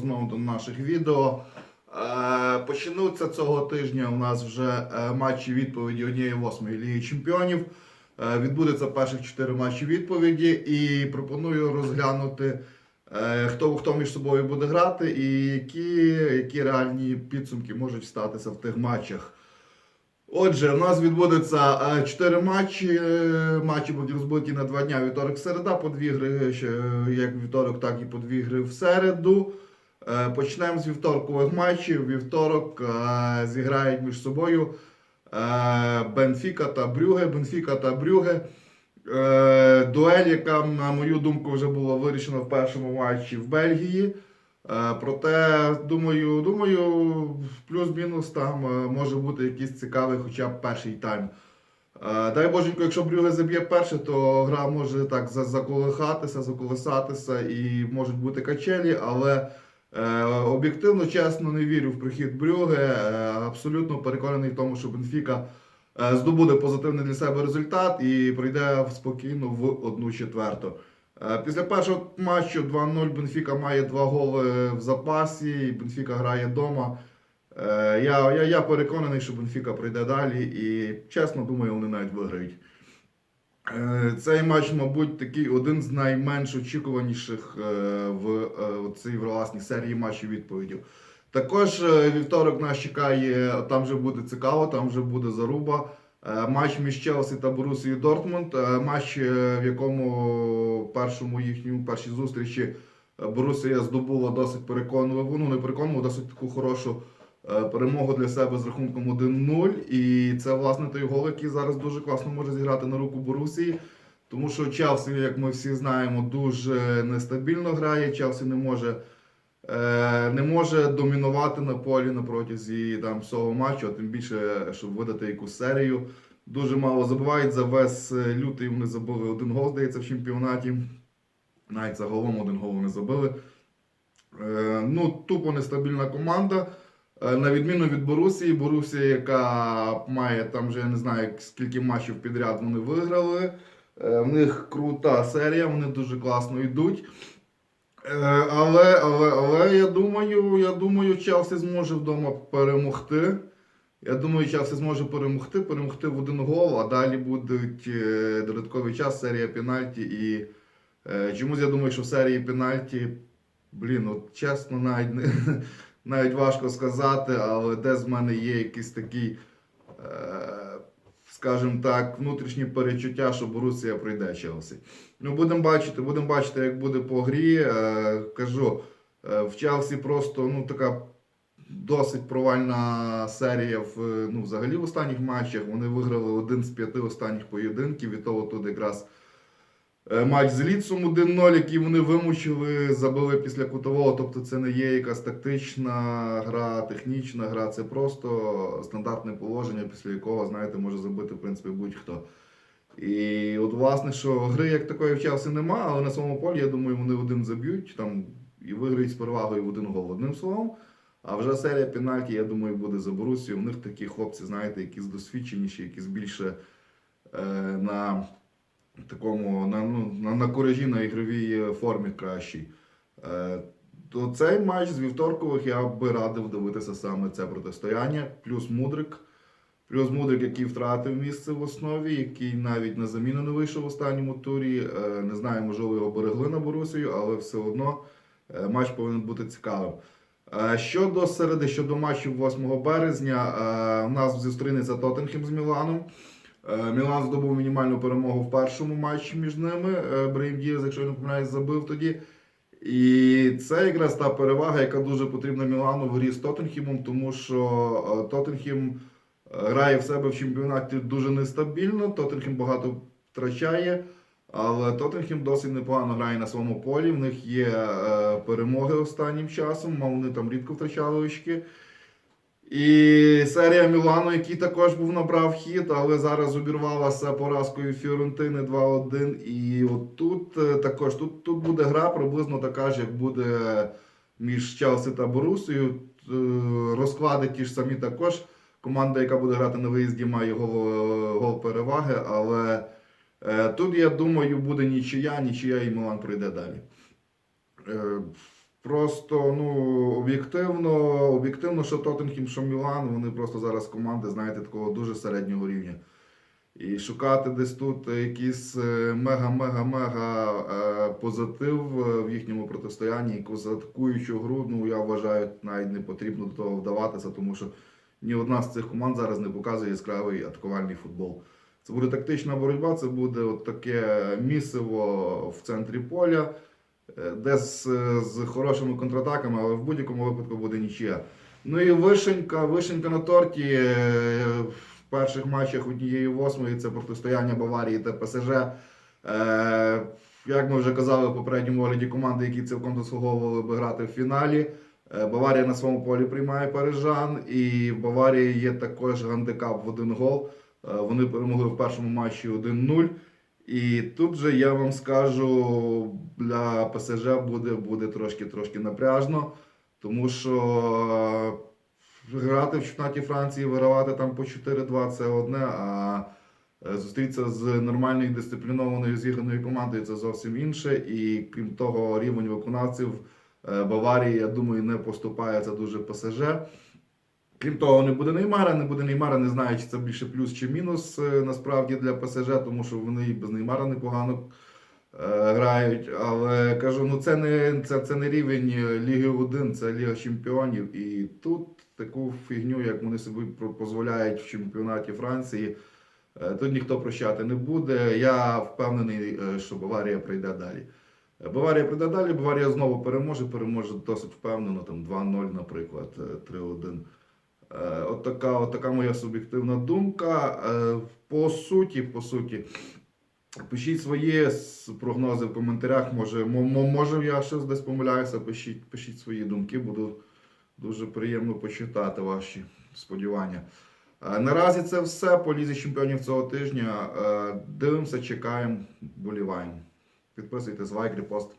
знову до наших відео. Е, Почнуться цього тижня у нас вже е, матчі відповіді однієї восьмої Ліги Чемпіонів. Е, Відбудеться перших чотири матчі відповіді і пропоную розглянути, хто, хто між собою буде грати і які, які реальні підсумки можуть статися в тих матчах. Отже, у нас відбудеться е, чотири матчі. Е, Матчі будуть розбиті на два дня. Вівторок середа, по дві гри, е, як вівторок, так і по дві гри в середу. Е, Почнемо з вівторкових матчів. Вівторок е, зіграють між собою е, Бенфіка та Брюге. Бенфіка та Брюге. Е, Дуель, яка, на мою думку, вже була вирішена в першому матчі в Бельгії. Е, Проте, думаю, думаю, плюс-мінус там е, може бути якийсь цікавий хоча б перший тайм. Е, Дай Боженько, якщо Брюге заб'є перше, то гра може так заколихатися, заколисатися і можуть бути качелі, але об'єктивно, чесно, не вірю в прихід Брюге. Абсолютно переконаний в тому, що Бенфіка здобуде позитивний для себе результат і пройде спокійно в одну четверту. Е, Після першого матчу 2-0 Бенфіка має два голи в запасі, і Бенфіка грає вдома. Е, Я, я, я переконаний, що Бенфіка пройде далі і чесно думаю, вони навіть виграють. Е, Цей матч, мабуть, такий один з найменш очікуваніших в цій власній серії матчів відповідів. Також вівторок нас чекає, там вже буде цікаво, там вже буде заруба. Е, Матч між Челсі та Борусією Дортмунд. Е, Матч, е, в якому першому їхньому першій зустрічі Борусія здобула досить переконливу, ну не переконливу, досить таку хорошу перемогу для себе з рахунком 1-0. І це власне той гол, який зараз дуже класно може зіграти на руку Борусії. Тому що Челсі, як ми всі знаємо, дуже нестабільно грає. Челсі не може, не може домінувати на полі на протязі там, всього матчу, а тим більше, щоб видати якусь серію. Дуже мало забувають. За весь е, лютий вони забили один гол, здається, в чемпіонаті. Навіть за голом один гол вони забили. Е, ну, тупо нестабільна команда. Е, На відміну від Борусії, Борусія, яка має там вже я не знаю скільки матчів підряд вони виграли. Е, В них крута серія, вони дуже класно йдуть. Е, Але, але, але я думаю, я думаю, Челсі зможе вдома перемогти. Я думаю, Челсі зможе перемогти, перемогти в один гол, а далі буде е, додатковий час, серія пенальті. І е, чомусь я думаю, що в серії пенальті, блін, от чесно, навіть не, навіть важко сказати, але де з мене є якийсь такий, скажімо так, внутрішні перечуття, що Борусія пройде Челсі. Ну, будемо бачити, будемо бачити, як буде по грі. Е, кажу, е, в Челсі просто ну, така досить провальна серія в, ну, взагалі в останніх матчах. Вони виграли один з п'яти останніх поєдинків, і того тут якраз матч з Ліцом 1-0, який вони вимучили, забили після кутового. Тобто це не є якась тактична гра, технічна гра, це просто стандартне положення, після якого, знаєте, може забити в принципі будь-хто. І от, власне, що гри як такої в Челсі нема, але на своєму полі, я думаю, вони один заб'ють там і виграють з перевагою в один гол. Одним словом. А вже серія пенальті, я думаю, буде за Борусію. У них такі хлопці, знаєте, якісь досвідченіші, якісь більше е, на такому на, ну, на, на куражі, на ігровій формі кращій. Е, то цей матч з вівторкових я би радив дивитися саме це протистояння, плюс Мудрик. Плюс Мудрик, який втратив місце в основі, який навіть на заміну не вийшов в останньому турі. Е, Не знаю, можливо, його берегли на Борусію, але все одно е, матч повинен бути цікавим. Е, Щодо середи, щодо матчів 8 березня, е, у нас зустрінеться Тоттенхем з Міланом. Е, Мілан здобув мінімальну перемогу в першому матчі між ними. Е, Брейм Дієз, якщо я не помиляюсь, забив тоді. І це якраз та перевага, яка дуже потрібна Мілану в грі з Тоттенхемом, тому що е, Тоттенхем е, грає в себе в чемпіонаті дуже нестабільно. Тоттенхем багато втрачає, але Тоттенхем досить непогано грає на своєму полі. В них є перемоги останнім часом, а вони там рідко втрачали очки. І серія Мілану, який також був набрав хід, але зараз обірвалася поразкою Фіорентини 2-1. І от тут е, також тут, тут буде гра приблизно така ж, як буде між Челсі та Борусією. Е, Розклади ті ж самі також. Команда, яка буде грати на виїзді, має гол, е, гол переваги, але тут, я думаю, буде нічия, нічия і Мілан пройде далі. Просто ну, об'єктивно, об'єктивно, що Тоттенхем, що Мілан, вони просто зараз команди, знаєте, такого дуже середнього рівня. І шукати десь тут якийсь е, мега-мега-мега е, позитив е, в їхньому протистоянні, якусь атакуючу гру, ну я вважаю, навіть не потрібно до того вдаватися, тому що ні одна з цих команд зараз не показує яскравий атакувальний футбол. Це буде тактична боротьба, це буде от таке місиво в центрі поля, е, де з, з хорошими контратаками, але в будь-якому випадку буде нічия. Ну і вишенька, вишенька на торті е, в перших матчах однієї восьмої це протистояння Баварії та ПСЖ. Е, Як ми вже казали в попередньому огляді, команди, які цілком заслуговували би грати в фіналі. Е, Баварія на своєму полі приймає парижан, і в Баварії є також гандикап в один гол. Е, Вони перемогли в першому матчі 1-0. І тут же я вам скажу, для ПСЖ буде, буде трошки, трошки напряжно, тому що е, грати в чемпіонаті Франції, вигравати там по 4-2 це одне, а е, зустрітися з нормальною дисциплінованою зіграною командою це зовсім інше. І крім того, рівень виконавців е, Баварії, я думаю, не поступається дуже ПСЖ. Крім того, не буде Неймара, не буде Неймара, не знаю, чи це більше плюс чи мінус е, насправді для ПСЖ, тому що вони і без Неймара непогано е, грають. Але кажу, ну це не, це, це не рівень е, Ліги 1, це Ліга Чемпіонів. І тут таку фігню, як вони собі дозволяють в чемпіонаті Франції, тут ніхто прощати не буде. Я впевнений, що Баварія прийде далі. Баварія прийде далі, Баварія знову переможе, переможе досить впевнено, там 2-0, наприклад, е, 3-1. Е, От така, от така моя суб'єктивна думка. Е, По суті, по суті, пишіть свої прогнози в коментарях. Може, мо- мо- може я щось десь помиляюся. Пишіть, пишіть свої думки, буду дуже приємно почитати ваші сподівання. Е, Наразі це все по лізі чемпіонів цього тижня. Дивимося, чекаємо, боліваємо. Підписуйтесь, лайк, репост.